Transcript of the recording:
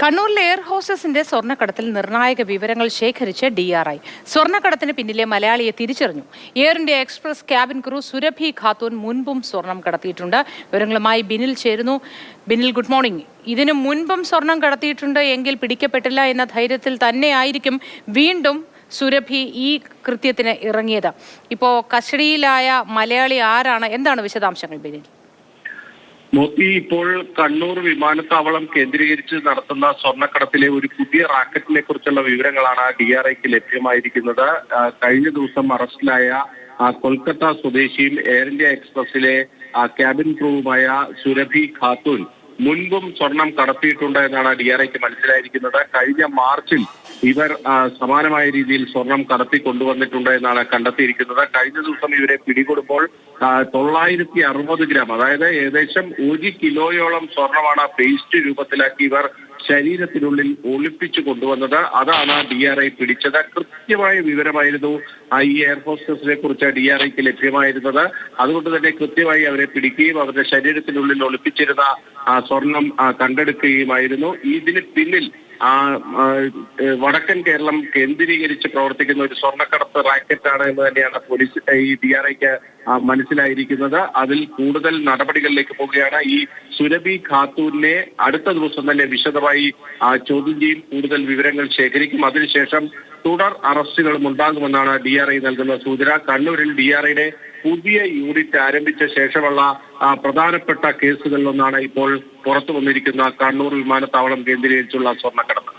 കണ്ണൂരിലെ എയർ ഹോസ്റ്റസിന്റെ സ്വർണക്കടത്തിൽ നിർണായക വിവരങ്ങൾ ശേഖരിച്ച് ഡി ആർ ഐ. സ്വർണക്കടത്തിന് പിന്നിലെ മലയാളിയെ തിരിച്ചറിഞ്ഞു. Air India Express cabin crew Surabhi Khatoon മുൻപും സ്വർണം കടത്തിയിട്ടുണ്ട്. വിവരങ്ങളുമായി ബിനിൽ ചേരുന്നു. Binil good morning. ഇതിനു മുൻപും സ്വർണം കടത്തിയിട്ടുണ്ട് എങ്കിൽ പിടിക്കപ്പെട്ടില്ല എന്ന ധൈര്യത്തിൽ തന്നെയായിരിക്കും വീണ്ടും സുരഭി ഈ കൃത്യത്തിന് ഇറങ്ങിയത്. ഇപ്പോൾ കസ്റ്റഡിയിലായ മലയാളി ആരാണ്? എന്താണ് വിശദാംശങ്ങൾ ബിനിൽ? മോത്തി ഇപ്പോൾ കണ്ണൂർ വിമാനത്താവളം കേന്ദ്രീകരിച്ച് നടത്തുന്ന സ്വർണക്കടത്തിലെ ഒരു പുതിയ റാക്കറ്റിനെ കുറിച്ചുള്ള വിവരങ്ങളാണ് ഡി ആർ ഐക്ക് ലഭ്യമായിരിക്കുന്നത്. കഴിഞ്ഞ ദിവസം അറസ്റ്റിലായ കൊൽക്കത്ത സ്വദേശിയും എയർ ഇന്ത്യ എക്സ്പ്രസിലെ ക്യാബിൻ ക്രൂവുമായ സുരഭി ഖാത്തൂൻ മുൻപും സ്വർണം കടത്തിയിട്ടുണ്ട് എന്നാണ് ഡി ആർ ഐക്ക് മനസ്സിലായിരിക്കുന്നത്. കഴിഞ്ഞ മാർച്ചിൽ ഇവർ സമാനമായ രീതിയിൽ സ്വർണം കടത്തി കൊണ്ടുവന്നിട്ടുണ്ട് എന്നാണ് കണ്ടെത്തിയിരിക്കുന്നത്. കഴിഞ്ഞ ദിവസം ഇവരെ പിടികൊടുമ്പോൾ തൊള്ളായിരത്തി അറുപത് ഗ്രാം അതായത് ഏകദേശം ഒരു കിലോയോളം സ്വർണമാണ് പേസ്റ്റ് രൂപത്തിലാക്കി ഇവർ ശരീരത്തിനുള്ളിൽ ഒളിപ്പിച്ചു കൊണ്ടുവന്നത്. അതാണ് ഡി ആർ ഐ പിടിച്ചത്. കൃത്യമായ വിവരമായിരുന്നു ഈ എയർ കുറിച്ച് ഡി ആർ ഐക്ക് ലഭ്യമായിരുന്നത്. അതുകൊണ്ട് തന്നെ കൃത്യമായി അവരെ പിടിക്കുകയും അവരുടെ ശരീരത്തിനുള്ളിൽ ഒളിപ്പിച്ചിരുന്ന സ്വർണം കണ്ടെടുക്കുകയുമായിരുന്നു. ഇതിന് പിന്നിൽ ആ വടക്കൻ കേരളം കേന്ദ്രീകരിച്ച് പ്രവർത്തിക്കുന്ന ഒരു സ്വർണക്കടത്ത് റാക്കറ്റാണ് എന്ന് തന്നെയാണ് പോലീസ് ഈ ഡി ആർ ഐക്ക് മനസ്സിലായിരിക്കുന്നത്. അതിൽ കൂടുതൽ നടപടികളിലേക്ക് പോവുകയാണ്. ഈ സുരഭി ഖാത്തൂരിനെ അടുത്ത ദിവസം തന്നെ വിശദമായി ചോദ്യം ചെയ്യും. കൂടുതൽ വിവരങ്ങൾ ശേഖരിക്കും. അതിനുശേഷം തുടർ അറസ്റ്റുകളും ഉണ്ടാകുമെന്നാണ് ഡി ആർ ഐ നൽകുന്ന സൂചന. കണ്ണൂരിൽ ഡി ആർ ഐയുടെ പുതിയ യൂണിറ്റ് ആരംഭിച്ച ശേഷമുള്ള പ്രധാനപ്പെട്ട കേസുകളിലൊന്നാണ് ഇപ്പോൾ പുറത്തു വന്നിരിക്കുന്ന കണ്ണൂർ വിമാനത്താവളം കേന്ദ്രീകരിച്ചുള്ള സ്വർണക്കടത്ത്.